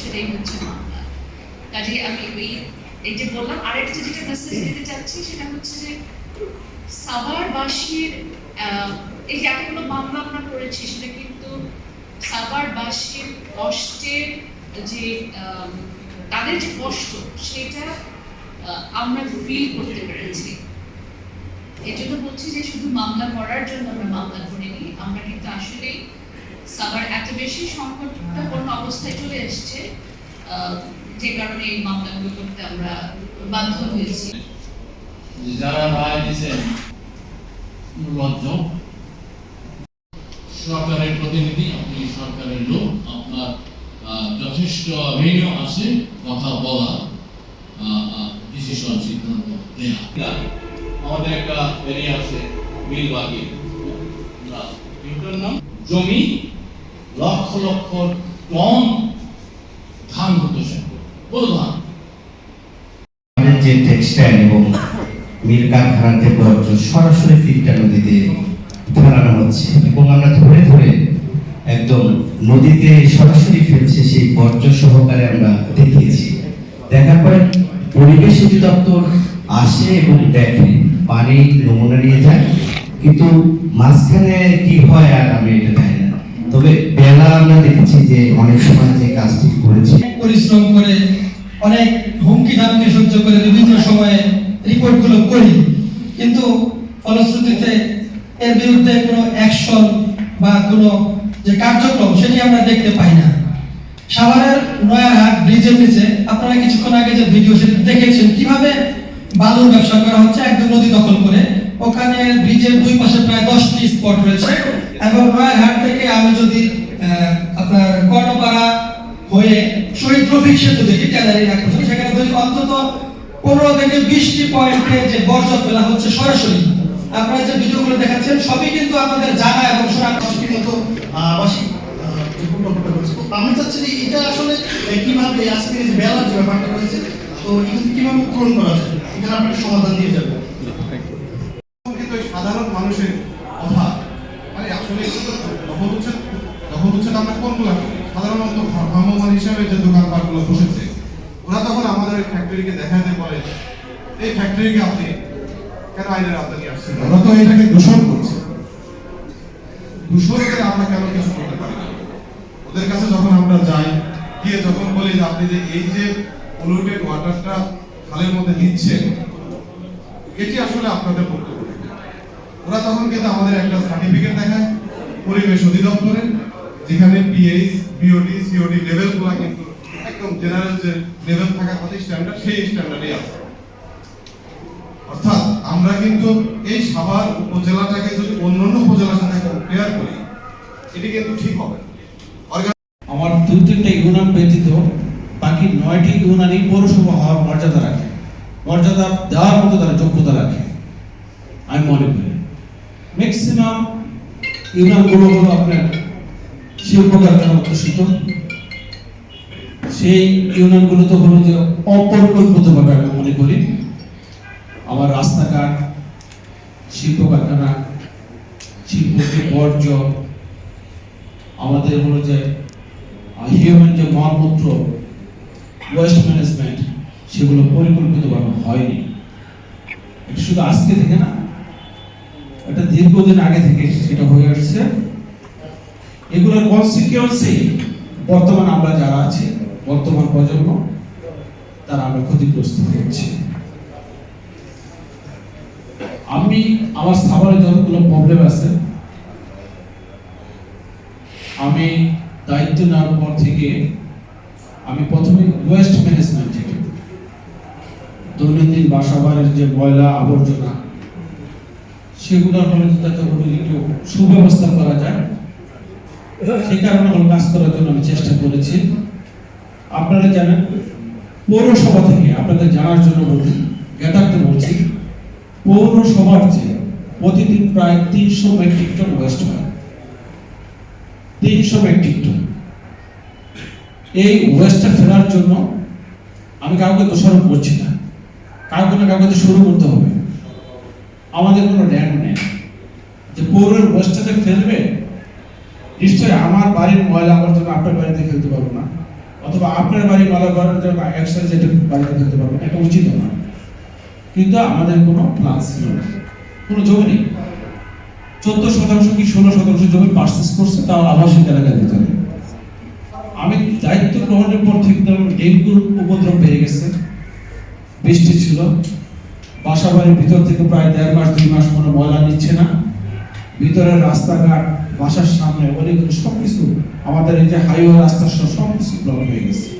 সেটাই হচ্ছে মামলা কাজে আমি ওই এই যে বললাম, আরেকটা যেটা মেসেজ দিতে চাচ্ছি সেটা হচ্ছে যে সাভারবাসীর এই যে এতগুলো মামলা আমরা করেছি, সেটা কিন্তু সাভারবাসীর কষ্টের যে তাদের যে কষ্ট, সেটা আমরা ফিল করতে পেরেছি। এই জন্য বলছি যে শুধু মামলা করার জন্য আমরা মামলা করিনি, আমরা কিন্তু আসলেই সাভার এত বেশি সংকটপূর্ণ অবস্থায় চলে এসেছে যে কারণে এই মামলাগুলো করতে আমরা বাধ্য হয়েছি। যারা রায় দিয়েছেন লজ্জ সরকারের প্রতিনিধি আপনি সরকারের লোক আপনার যথেষ্ট রেডিও আছে কথা বলা ডিসিশন সিদ্ধান্ত দেয়া আমাদের একটা এরিয়া আছে এটার নাম? জমি লক্ষ লক্ষ টন ধান হতো বলো যে টেক্সটাইল এবং মিল কারখানাতে বর্জ্য সরাসরি তিনটা নদীতে হচ্ছে এবং আমরা ধরে ধরে একদম নদীতে সরাসরি ফেলছে সেই বর্জ্য সহকারে আমরা দেখিয়েছি। দেখার পরে পরিবেশ অধিদপ্তর আসে এবং দেখে পানি নমুনা নিয়ে যায়, কিন্তু মাঝখানে কি হয় আর আমি এটা তবে বেলা আমরা দেখেছি যে অনেক সময় যে কাজটি করেছে। পরিশ্রম করে, অনেক হুমকি ধামকি সহ্য করে বিভিন্ন সময়ে রিপোর্টগুলো করি। কিন্তু ফলশ্রুতিতে এর বিরুদ্ধে কোনো অ্যাকশন বা কোনো যে কার্যক্রম সেটি আমরা দেখতে পাই না। সাভারের নয়ারহাট ব্রিজের নিচে, আপনারা কিছুক্ষণ আগে যে ভিডিও সেটি দেখেছেন, কীভাবে বালুর ব্যবসা করা হচ্ছে, একদম নদী দখল করে। ওখানে ব্রিজের দুই পাশে প্রায় দশটি স্পট রয়েছে। এবং নয়ারহাট থেকে আমি যদি আপনার কর্ণপাড়া হয়ে শহীদ রফিক সেতু যেটি ট্যালারি রাখছে সেখানে অন্তত পনেরো থেকে বিশটি পয়েন্টে যে বর্জ্য ফেলা হচ্ছে সরাসরি। আপনারা যে ভিডিওগুলো দেখাচ্ছেন, সবই কিন্তু আমাদের জানা এবং শোনা দশটি মতো আবাসিক আমি চাচ্ছি যে এটা আসলে কীভাবে আজকে যে বেলার যে ব্যাপারটা রয়েছে, তো এখানে কীভাবে উত্তোলন করা যায়? এখানে আপনাকে সমাধান দিয়ে যাব। কিন্তু সাধারণ মানুষের কথা মানে আসলে দখল দখল আমরা কোনগুলো সাধারণত ভ্রাম্যমান হিসাবে যে দোকানপাটগুলো বসেছে ওরা তখন আমাদের ওই ফ্যাক্টরিকে দেখাতে বলে এই ফ্যাক্টরিকে আপনি কেন আইনের আসছেন? ওরা তো এটাকে দূষণ করছে। দূষণ করে আমরা কেন কিছু করতে পারি না? ওদের কাছে যখন আমরা যাই গিয়ে যখন বলি যে আপনি যে এই যে পলিউটেড ওয়াটারটা খালের মধ্যে দিচ্ছেন এটি আসলে আপনাদের বক্তব্য ওরা তখন কিন্তু আমাদের একটা সার্টিফিকেট দেখায় পরিবেশ অধিদপ্তরের, যেখানে পিএইচ বিওডি সিওডি লেভেলগুলো কিন্তু একদম জেনারেল যে লেভেল থাকার কথা স্ট্যান্ডার্ড সেই স্ট্যান্ডার্ডে আছে। অর্থাৎ আমরা কিন্তু এই সাভার উপজেলাটাকে যদি অন্যান্য উপজেলার সাথে কম্পেয়ার করি, এটি কিন্তু ঠিক হবে। আমার দুই তিনটা ইউনিয়ন ব্যতীত বাকি নয়টি ইউনিয়নই পৌরসভা হওয়ার মর্যাদা রাখে। মর্যাদা দেওয়ার মতো তারা যোগ্যতা রাখে। আমি মনে করি। ম্যাক্সিমাম ইউনিয়নগুলো হলো আপনার শিল্প কারখানা অধ্যুষিত। সেই ইউনিয়নগুলো তো হলো যে অপরিকল্পিতভাবে আমি মনে করি। আমার রাস্তাঘাট শিল্প কারখানা শিল্প যে বর্জ্য, আমাদের হলো যে হিউম্যান যে মালপত্র ওয়েস্ট ম্যানেজমেন্ট সেগুলো পরিকল্পিতভাবে হয়নি। শুধু আজকে থেকে না এটা দীর্ঘদিন আগে থেকে সেটা হয়ে আসছে। এগুলোর কনসিকুয়েন্সে বর্তমান আমরা যারা আছি, বর্তমান প্রজন্ম, তারা আমরা ক্ষতিগ্রস্ত হয়েছি। আমি আমার সাভারে যতগুলো প্রবলেম আছে, আমি দায়িত্ব নেওয়ার পর থেকে আমি প্রথমে ওয়েস্ট ম্যানেজমেন্ট থেকে, দৈনন্দিন বাসাবাড়ির যে ময়লা আবর্জনা সেগুলোর হলে যাতে একটু সুব্যবস্থা করা যায়, সেই কারণে হলো কাজ করার জন্য আমি চেষ্টা করেছি। আপনারা জানেন, পৌরসভা থেকে আপনাদের জানার জন্য বলছি জ্ঞাতার্থে বলছি, পৌরসভার যে প্রতিদিন প্রায় তিনশো মেট্রিক টন ওয়েস্ট হয়। তিনশো মেট্রিক টন। এই ওয়েস্টটা ফেরার জন্য আমি কাউকে দোষারোপ করছি না। কাউকে না কাউকে শুরু করতে হবে। আমাদের কোনো র্যাঙ্ক নেই। যে পৌরের ওয়েস্টটাতে ফেলবে, নিশ্চয়ই আমার বাড়ির ময়লা আবর্জনা আপনার বাড়িতে ফেলতে পারব না। অথবা আপনার বাড়ি মালাগড়ের জন্য একসাথে যেটা বাড়িতে ধরতে পারব না, এটা উচিত না কিন্তু আমাদের কোনো প্ল্যান ছিল না কোনো জমি নেই। চোদ্দ শতাংশ কি ষোলো শতাংশ জমি পার্সেস করছে, তাও আবাসিক এলাকার ভিতরে। আমি দায়িত্ব গ্রহণের পর থেকে ডেঙ্গুর উপদ্রব বেড়ে গেছে। বৃষ্টি ছিল। বাসা বাড়ির ভিতর থেকে প্রায় দেড় মাস, দুই মাস কোনো ময়লা নিচ্ছে না। ভিতরের রাস্তাঘাট, বাসার সামনে অনেকগুলো সবকিছু আমাদের এই যে হাইওয়ে রাস্তা সব কিছু ব্লক হয়ে গেছে।